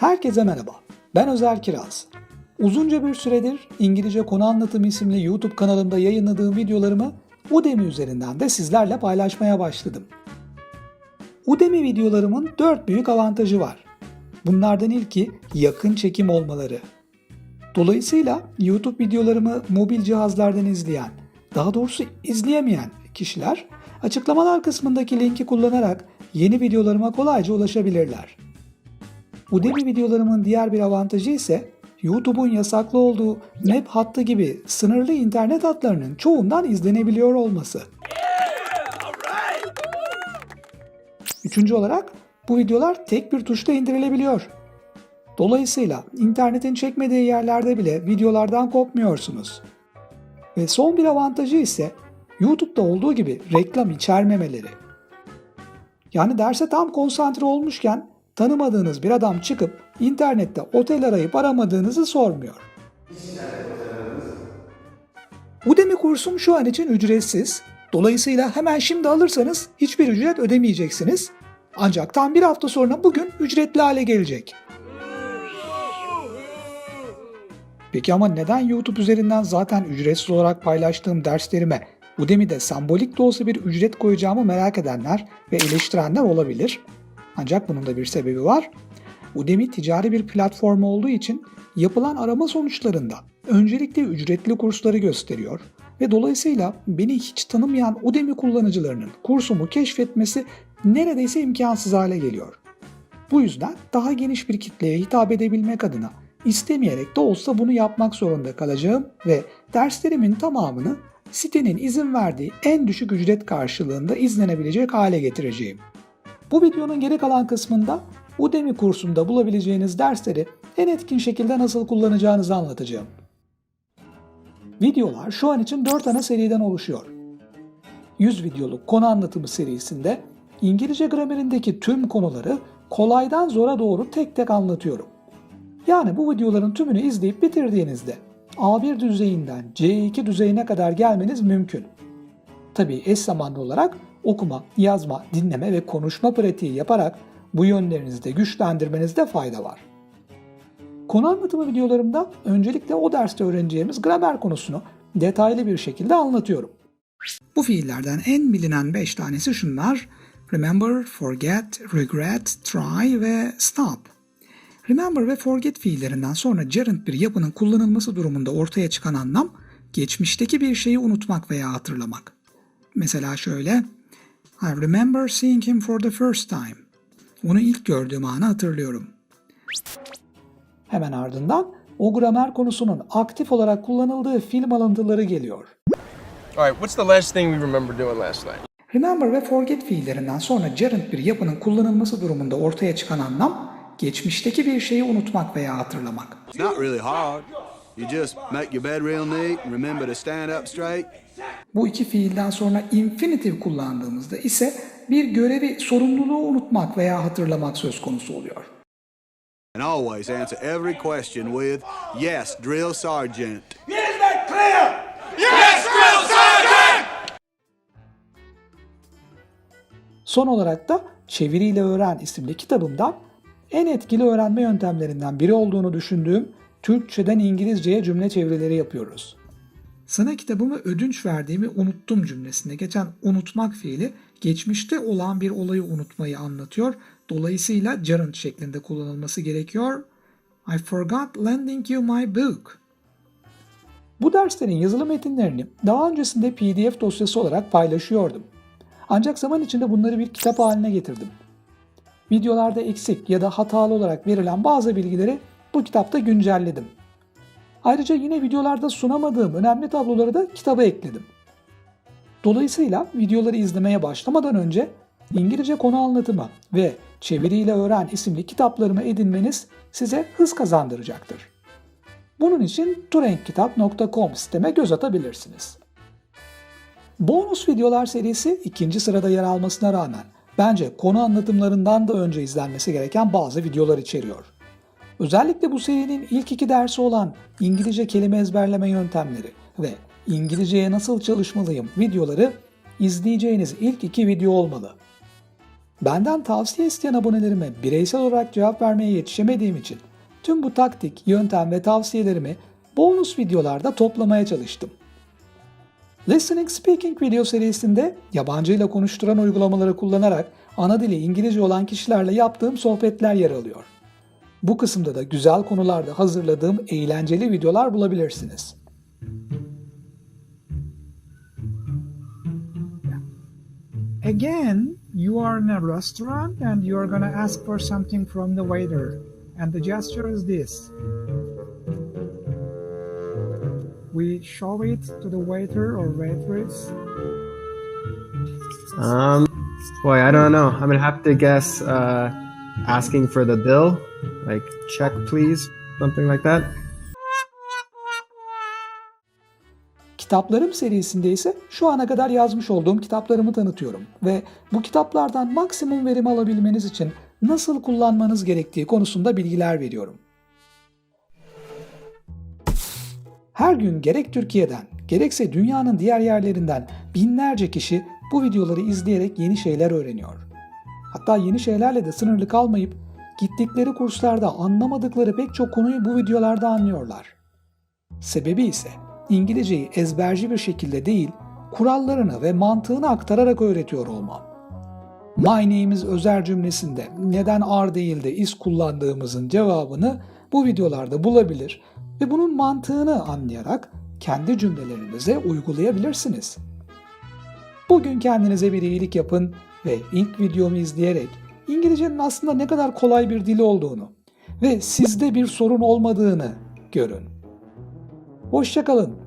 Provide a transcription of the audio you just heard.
Herkese merhaba. Ben Özer Kiraz. Uzunca bir süredir İngilizce Konu Anlatım isimli YouTube kanalımda yayınladığım videolarımı Udemy üzerinden de sizlerle paylaşmaya başladım. Udemy videolarımın 4 büyük avantajı var. Bunlardan ilki yakın çekim olmaları. Dolayısıyla YouTube videolarımı mobil cihazlardan izleyen, daha doğrusu izleyemeyen kişiler açıklamalar kısmındaki linki kullanarak yeni videolarıma kolayca ulaşabilirler. Udemy videolarımın diğer bir avantajı ise YouTube'un yasaklı olduğu map hattı gibi sınırlı internet hatlarının çoğundan izlenebiliyor olması. Üçüncü olarak bu videolar tek bir tuşla indirilebiliyor. Dolayısıyla internetin çekmediği yerlerde bile videolardan kopmuyorsunuz. Ve son bir avantajı ise YouTube'da olduğu gibi reklam içermemeleri. Yani derse tam konsantre olmuşken tanımadığınız bir adam çıkıp internette otel arayıp aramadığınızı sormuyor. Udemy kursum şu an için ücretsiz. Dolayısıyla hemen şimdi alırsanız hiçbir ücret ödemeyeceksiniz. Ancak tam bir hafta sonra bugün ücretli hale gelecek. Peki ama neden YouTube üzerinden zaten ücretsiz olarak paylaştığım derslerime Udemy'de sembolik de olsa bir ücret koyacağımı merak edenler ve eleştirenler olabilir. Ancak bunun da bir sebebi var. Udemy ticari bir platform olduğu için yapılan arama sonuçlarında öncelikle ücretli kursları gösteriyor ve dolayısıyla beni hiç tanımayan Udemy kullanıcılarının kursumu keşfetmesi neredeyse imkansız hale geliyor. Bu yüzden daha geniş bir kitleye hitap edebilmek adına istemeyerek de olsa bunu yapmak zorunda kalacağım ve derslerimin tamamını sitenin izin verdiği en düşük ücret karşılığında izlenebilecek hale getireceğim. Bu videonun geri kalan kısmında Udemy kursumda bulabileceğiniz dersleri en etkin şekilde nasıl kullanacağınızı anlatacağım. Videolar şu an için 4 ana seriden oluşuyor. 100 videoluk konu anlatımı serisinde İngilizce gramerindeki tüm konuları kolaydan zora doğru tek tek anlatıyorum. Yani bu videoların tümünü izleyip bitirdiğinizde A1 düzeyinden C2 düzeyine kadar gelmeniz mümkün. Tabii eş zamanlı olarak okuma, yazma, dinleme ve konuşma pratiği yaparak bu yönlerinizi de güçlendirmenizde fayda var. Konu anlatımı videolarımda öncelikle o derste öğreneceğimiz gramer konusunu detaylı bir şekilde anlatıyorum. Bu fiillerden en bilinen 5 tanesi şunlar. Remember, forget, regret, try ve stop. Remember ve forget fiillerinden sonra gerund bir yapının kullanılması durumunda ortaya çıkan anlam geçmişteki bir şeyi unutmak veya hatırlamak. Mesela şöyle I remember seeing him for the first time. Onu ilk gördüğüm anı hatırlıyorum. Hemen ardından o gramer konusunun aktif olarak kullanıldığı film alıntıları geliyor. All right, what's the last thing we remember doing last night? Remember ve forget fiillerinden sonra gerund bir yapının kullanılması durumunda ortaya çıkan anlam geçmişteki bir şeyi unutmak veya hatırlamak. It's not really hard. You just make your bed real neat remember to stand up straight. Bu iki fiilden sonra infinitive kullandığımızda ise bir görevi, sorumluluğu unutmak veya hatırlamak söz konusu oluyor. And always answer every question with, Yes, drill sergeant. Is that clear? Yes, drill sergeant! Son olarak da Çeviriyle Öğren isimli kitabımdan en etkili öğrenme yöntemlerinden biri olduğunu düşündüğüm Türkçeden İngilizceye cümle çevirileri yapıyoruz. Sana kitabımı ödünç verdiğimi unuttum cümlesinde geçen unutmak fiili geçmişte olan bir olayı unutmayı anlatıyor. Dolayısıyla gerund şeklinde kullanılması gerekiyor. I forgot lending you my book. Bu derslerin yazılı metinlerini daha öncesinde PDF dosyası olarak paylaşıyordum. Ancak zaman içinde bunları bir kitap haline getirdim. Videolarda eksik ya da hatalı olarak verilen bazı bilgileri bu kitapta güncelledim. Ayrıca yine videolarda sunamadığım önemli tabloları da kitaba ekledim. Dolayısıyla videoları izlemeye başlamadan önce İngilizce konu anlatımı ve Çeviriyle Öğren isimli kitaplarımı edinmeniz size hız kazandıracaktır. Bunun için turenkitap.com siteme göz atabilirsiniz. Bonus videolar serisi ikinci sırada yer almasına rağmen bence konu anlatımlarından da önce izlenmesi gereken bazı videolar içeriyor. Özellikle bu serinin ilk iki dersi olan İngilizce kelime ezberleme yöntemleri ve İngilizceye nasıl çalışmalıyım videoları izleyeceğiniz ilk iki video olmalı. Benden tavsiye isteyen abonelerime bireysel olarak cevap vermeye yetişemediğim için tüm bu taktik, yöntem ve tavsiyelerimi bonus videolarda toplamaya çalıştım. Listening Speaking video serisinde yabancıyla konuşturan uygulamaları kullanarak ana dili İngilizce olan kişilerle yaptığım sohbetler yer alıyor. Bu kısımda da güzel konularda hazırladığım eğlenceli videolar bulabilirsiniz. Again, you are in a restaurant and you are gonna ask for something from the waiter. And the gesture is this. We show it to the waiter or waitress. Um, boy, I don't know. I'm gonna have to guess uh, asking for the bill, like check please, something like that. Kitaplarım serisinde ise şu ana kadar yazmış olduğum kitaplarımı tanıtıyorum ve bu kitaplardan maksimum verim alabilmeniz için nasıl kullanmanız gerektiği konusunda bilgiler veriyorum. Her gün gerek Türkiye'den gerekse dünyanın diğer yerlerinden binlerce kişi bu videoları izleyerek yeni şeyler öğreniyor. Hatta yeni şeylerle de sınırlı kalmayıp gittikleri kurslarda anlamadıkları pek çok konuyu bu videolarda anlıyorlar. Sebebi ise İngilizceyi ezberci bir şekilde değil, kurallarını ve mantığını aktararak öğretiyor olmam. My name is özel cümlesinde neden are değil de is kullandığımızın cevabını bu videolarda bulabilir ve bunun mantığını anlayarak kendi cümlelerinize uygulayabilirsiniz. Bugün kendinize bir iyilik yapın ve ilk videomu izleyerek İngilizcenin aslında ne kadar kolay bir dil olduğunu ve sizde bir sorun olmadığını görün. Hoşçakalın.